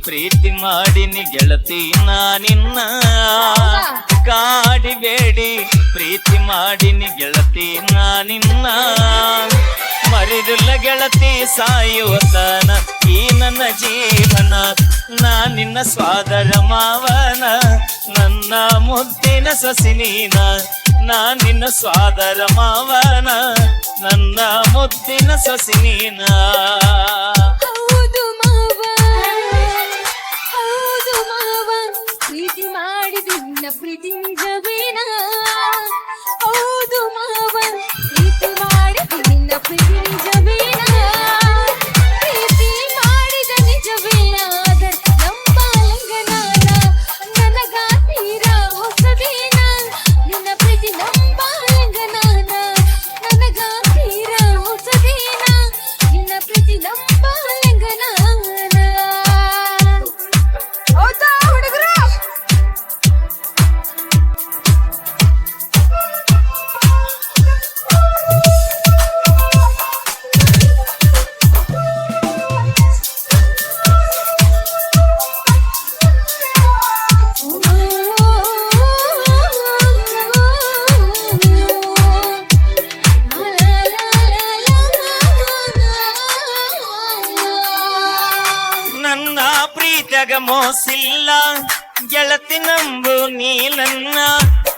ಪ್ರೀತಿ ಮಾಡಿನಿ ಗೆಳತಿ ನಾನಿನ್ನ ಕಾಡಿಬೇಡಿ ಪ್ರೀತಿ ಮಾಡಿನಿ ಗೆಳತಿ ನಾನಿನ್ನ ಮರಿದುಲ್ಲ ಗೆಳತಿ ಸಾಯುವತನ ಈ ನನ್ನ ಜೀವನ. ನಾನಿನ್ನ ಸ್ವಾದರ ಮಾವನ ನನ್ನ ಮುದ್ದಿನ ಸಸಿನೀನ ನಾ ನಿನ್ನ ಸ್ವಾದರ ಮಾವನ ನನ್ನ ಮುದ್ದಿನ ಸಸಿನೀನಾ ಮಾಡಿದಿನ್ನ ಪ್ರೀತಿ ನನ್ನ ಪ್ರೀತಿಯಾಗ ಮೋಸಿಲ್ಲ ಗೆಳತಿ ನಂಬು ನೀಲನ್ನ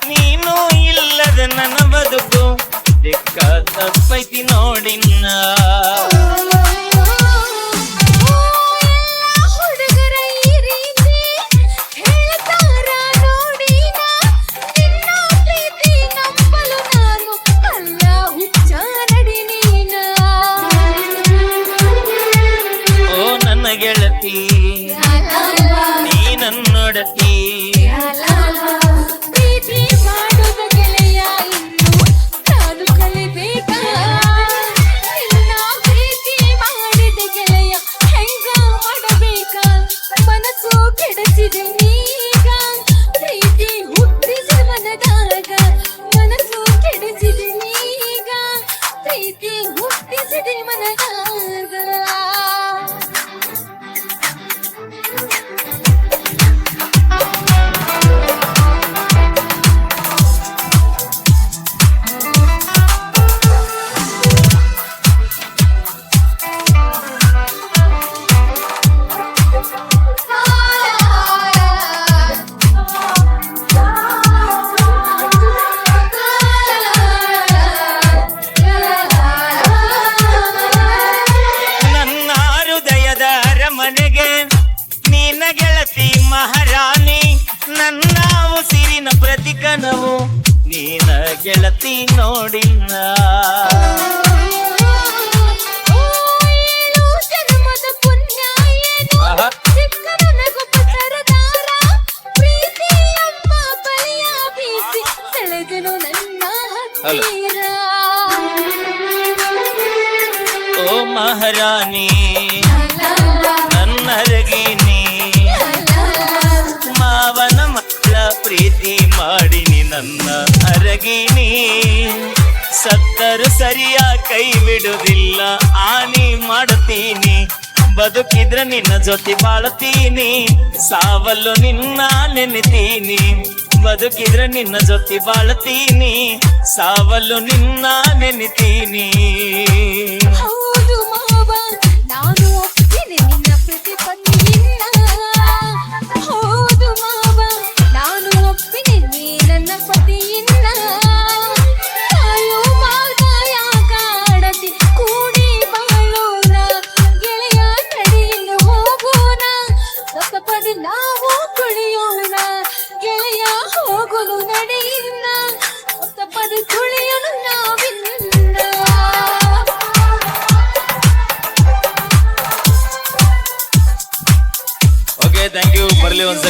ನೀನು ಇಲ್ಲದ ನನ್ನ ಬದುಕು ದಿಕ್ಕ ತಪ್ಪೈತಿ ನೋಡಿನ್ನ. aquí. ಬೀಸಿ ನೀನ ಗೆಳತಿ ನೋಡಿಲ್ಲ. ಓ ಮಹಾರಾಣಿ ನನ್ನ ನನ್ನ ಅರಗಿನಿ ಸತ್ತರು ಸರಿಯ ಕೈ ಬಿಡುವುದಿಲ್ಲ. ಆನಿ ಮಾಡುತ್ತೀನಿ, ಬದುಕಿದ್ರೆ ನಿನ್ನ ಜೊತೆ ಬಾಳ್ತೀನಿ ಸಾವಲ್ಲು ನಿನ್ನ ನೆನೆತೀನಿ, ಬದುಕಿದ್ರೆ ನಿನ್ನ ಜೊತೆ ಬಾಳ್ತೀನಿ ಸಾವಲ್ಲು ನಿನ್ನ ನೆನೆತೀನಿ. Орлеон за